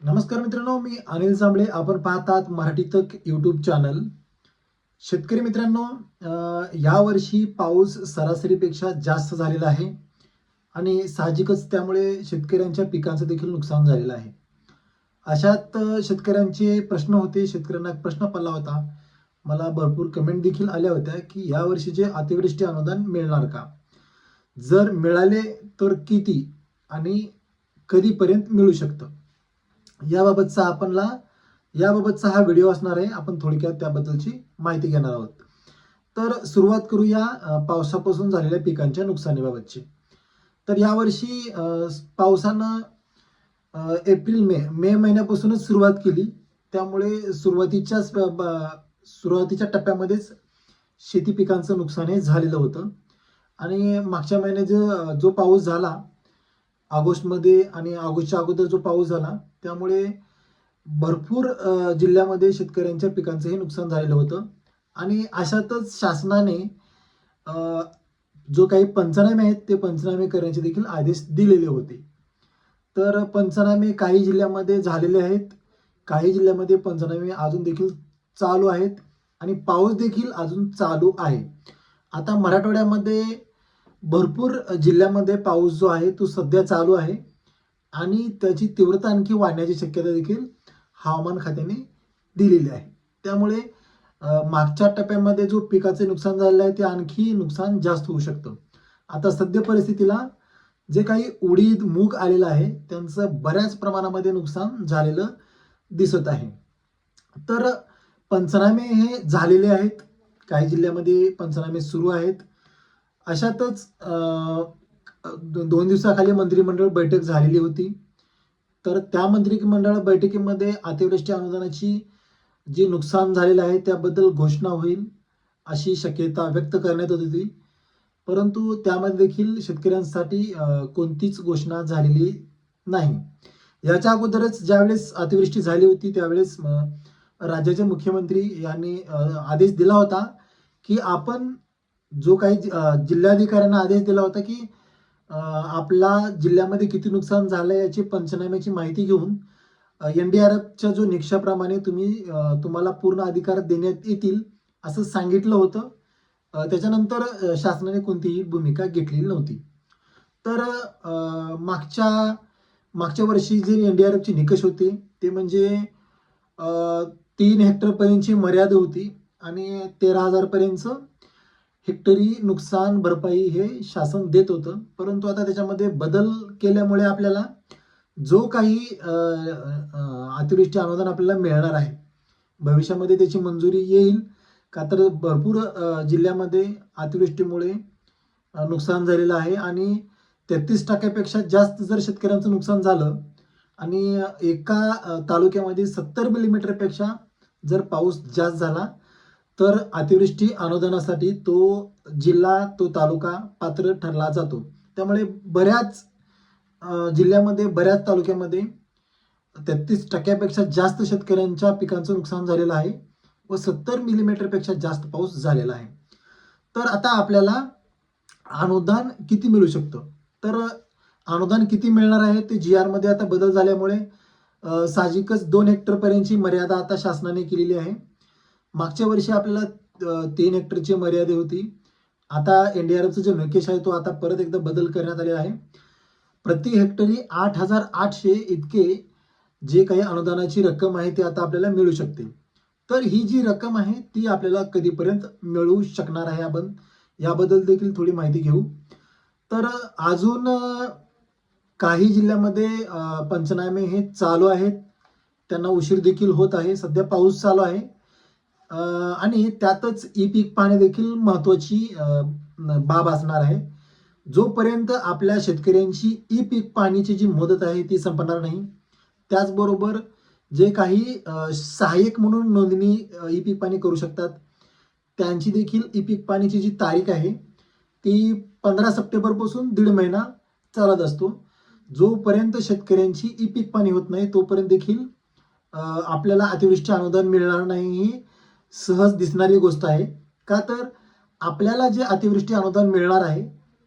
नमस्कार मित्रांनो मी अनिल जांभळे आपण पाहतात मराठी तक यूट्यूब चॅनल शेतकरी मित्रांनो यावर्षी पाऊस सरासरीपेक्षा जास्त झालेला आहे आणि साहजिकच त्यामुळे शेतकऱ्यांच्या पिकांचं देखील नुकसान झालेलं आहे. अशात शेतकऱ्यांचे प्रश्न होते. शेतकऱ्यांना एक प्रश्न पडला होता. मला भरपूर कमेंट देखील आल्या होत्या की यावर्षी जे अतिवृष्टी अनुदान मिळणार का? जर मिळाले तर किती आणि कधीपर्यंत मिळू शकतं? याबाबतचा आपणला याबाबतचा हा व्हिडिओ असणार आहे. आपण थोडक्यात त्याबद्दलची माहिती घेणार आहोत. तर सुरुवात करूया पावसापासून झालेल्या पिकांच्या नुकसानीबाबतची. तर यावर्षी पावसानं एप्रिल मे मे महिन्यापासूनच सुरुवात केली. त्यामुळे सुरुवातीच्याच सुरुवातीच्या टप्प्यामध्येच शेती पिकांचं नुकसान हे झालेलं होतं. आणि मागच्या महिन्यात जो जो पाऊस झाला ऑगस्टमध्ये आणि ऑगस्टच्या अगोदर जो पाऊस झाला त्यामुळे भरपूर जिल्ह्यामध्ये शेतकऱ्यांच्या पिकांचंही नुकसान झालेलं होतं. आणि अशातच शासनाने जो काही पंचनामे आहेत ते पंचनामे करण्याचे देखील आदेश दिलेले होते. तर पंचनामे काही जिल्ह्यामध्ये झालेले आहेत. काही जिल्ह्यामध्ये पंचनामे अजून देखील चालू आहेत. आणि पाऊस देखील अजून चालू आहे. आता मराठवाड्यामध्ये भरपूर जिल्ह्यामध्ये पाऊस जो आहे तो सध्या चालू आहे. आणि त्याची तीव्रता आणखी वाढण्याची शक्यता देखील हवामान खात्याने दिलेली आहे. त्यामुळे मागच्या टप्प्यामध्ये जो पिकाचे नुकसान झालेलं आहे ते आणखी नुकसान जास्त होऊ शकतं. आता सद्य परिस्थितीला जे काही उडीद मूग आलेलं आहे त्यांचं बऱ्याच प्रमाणामध्ये नुकसान झालेलं दिसत आहे. तर पंचनामे हे झालेले आहेत. काही जिल्ह्यामध्ये पंचनामे सुरू आहेत. अशातच दोन दिवसाखाली मंत्रिमंडळ बैठक झालेली होती. तर त्या मंत्रिमंडळ बैठकीमध्ये अतिवृष्टी अनुदानाची जी नुकसान झालेलं आहे त्याबद्दल घोषणा होईल अशी शक्यता व्यक्त करण्यात येत होती. परंतु त्यामध्ये देखील शेतकऱ्यांसाठी कोणतीच घोषणा झालेली नाही. याच्या अगोदरच ज्यावेळेस अतिवृष्टी झाली होती त्यावेळेस राज्याचे मुख्यमंत्री यांनी आदेश दिला होता की आपण जो काही जिल्हाधिकाऱ्यांना आदेश दिला होता की आपला जिल्ह्यामध्ये किती नुकसान झालं याची पंचनाम्याची माहिती घेऊन एन डी आर एफच्या जो निकषाप्रमाणे तुम्ही तुम्हाला पूर्ण अधिकार देण्यात येतील असं सांगितलं होतं. त्याच्यानंतर शासनाने कोणतीही भूमिका घेतलेली नव्हती. तर मागच्या मागच्या वर्षी जे एन डी आर एफचे निकष होते ते म्हणजे तीन हेक्टरपर्यंतची मर्यादा होती आणि तेरा हजारपर्यंतचं हेक्टरी नुकसान भरपाई हे शासन देत होतं. परंतु आता त्याच्यामध्ये बदल केल्यामुळे आपल्याला जो काही अतिवृष्टी अनुदान आपल्याला मिळणार आहे भविष्यामध्ये त्याची मंजुरी येईल का तर भरपूर जिल्ह्यामध्ये अतिवृष्टीमुळे नुकसान झालेलं आहे आणि तेहतीस टक्क्यापेक्षा जास्त जर शेतकऱ्यांचं नुकसान झालं आणि एका तालुक्यामध्ये सत्तर मिलीमीटरपेक्षा जर पाऊस जास्त झाला तर अतिवृष्टी अनुदानासाठी तो जिल्हा तो तालुका पात्र ठरला जातो. त्यामुळे बऱ्याच जिल्ह्यामध्ये बऱ्याच तालुक्यामध्ये तेहतीस टक्क्यापेक्षा जास्त शेतकऱ्यांच्या पिकांचं नुकसान झालेलं आहे व सत्तर मिलीमीटरपेक्षा जास्त पाऊस झालेला आहे. तर आता आपल्याला अनुदान किती मिळू शकतं? तर अनुदान किती मिळणार आहे? ते जी आरमध्ये आता बदल झाल्यामुळे साहजिकच दोन हेक्टरपर्यंतची मर्यादा आता शासनाने केलेली आहे. मागच्या वर्षी आपल्याला तीन हेक्टरची मर्यादा होती. आता एनडीआरएफचा जो नकेश आहे तो आता परत एकदा बदल करण्यात आलेला आहे. प्रति हेक्टरी आठ हजार आठशे इतके जे काही अनुदानाची रक्कम आहे ती आता आपल्याला मिळू शकते. तर ही जी रक्कम आहे ती आपल्याला कधीपर्यंत मिळू शकणार आहे आपण? याबद्दल देखील थोडी माहिती घेऊ. तर अजून काही जिल्ह्यामध्ये पंचनामे हे चालू आहेत. त्यांना उशीर देखील होत आहे. सध्या पाऊस चालू आहे. आणि त्यातच ई पीक पाहणे देखील महत्वाची बाब असणार आहे. जोपर्यंत आपल्या शेतकऱ्यांची ई पीक पाणीची जी मदत आहे ती संपणार नाही त्याचबरोबर जे काही सहाय्यक म्हणून नोंदणी ई पीक पाणी करू शकतात त्यांची देखील ई पीक पाणीची जी तारीख आहे ती पंधरा सप्टेंबरपासून दीड महिना चालत असतो. जोपर्यंत शेतकऱ्यांची ई पीक पाणी होत नाही तोपर्यंत देखील आपल्याला अतिवृष्टी अनुदान मिळणार नाही ही सहज दिसणारी गोष्ट आहे. का तर आपल्याला जे अतिवृष्टी अनुदान मिळणार आहे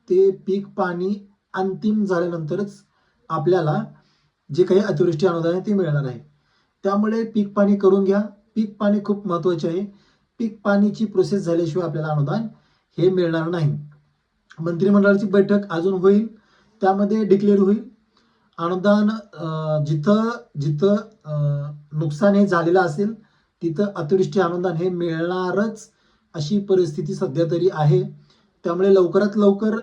ते पीक पाणी अंतिम झाल्यानंतरच आपल्याला जे काही अतिवृष्टी अनुदान आहे ते मिळणार आहे. त्यामुळे पीक पाणी करून घ्या. पीक पाणी खूप महत्त्वाचे आहे. पीक पाणीची प्रोसेस झाल्याशिवाय आपल्याला अनुदान हे मिळणार नाही. मंत्रिमंडळाची बैठक अजून होईल. त्यामध्ये डिक्लेअर होईल. अनुदान जिथं जिथं नुकसान हे झालेलं असेल तिथं अतिवृष्टी अनुदान हे मिळणारच अशी परिस्थिती सध्या तरी आहे. त्यामुळे लवकरात लवकर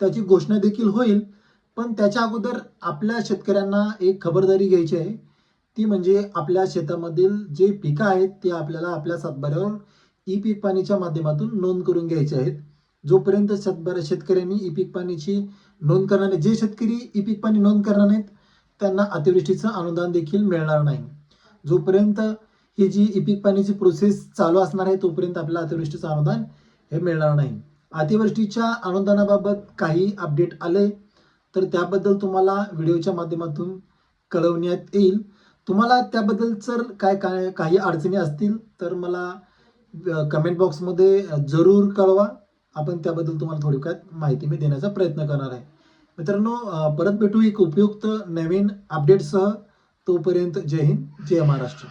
त्याची घोषणा देखील होईल. पण त्याच्या अगोदर आपल्या शेतकऱ्यांना एक खबरदारी घ्यायची आहे. ती म्हणजे आपल्या शेतामधील जे पिकं आहेत ते आपल्याला आपल्या सातबाऱ्यावर ई पीक पाणीच्या माध्यमातून नोंद करून घ्यायचे आहेत. जोपर्यंत सातबारा शेतकऱ्यांनी ई पीक पाणीची नोंद करणार नाही जे शेतकरी ई पीक पाणी नोंद करणार नाहीत त्यांना अतिवृष्टीचं अनुदान देखील मिळणार नाही. जोपर्यंत ही जी ई पाण्याची प्रोसेस चालू असणार आहे तोपर्यंत आपल्याला अतिवृष्टीचं अनुदान हे मिळणार नाही. अतिवृष्टीच्या अनुदानाबाबत काही अपडेट आले तर त्याबद्दल तुम्हाला व्हिडिओच्या माध्यमातून कळवण्यात येईल. तुम्हाला त्याबद्दल जर काय काय काही अडचणी असतील तर मला कमेंट बॉक्समध्ये जरूर कळवा. आपण त्याबद्दल तुम्हाला थोडक्यात माहिती मी देण्याचा प्रयत्न करणार आहे. मित्रांनो परत भेटू एक उपयुक्त नवीन अपडेटसह तोपर्यंत जय हिंद जय महाराष्ट्र.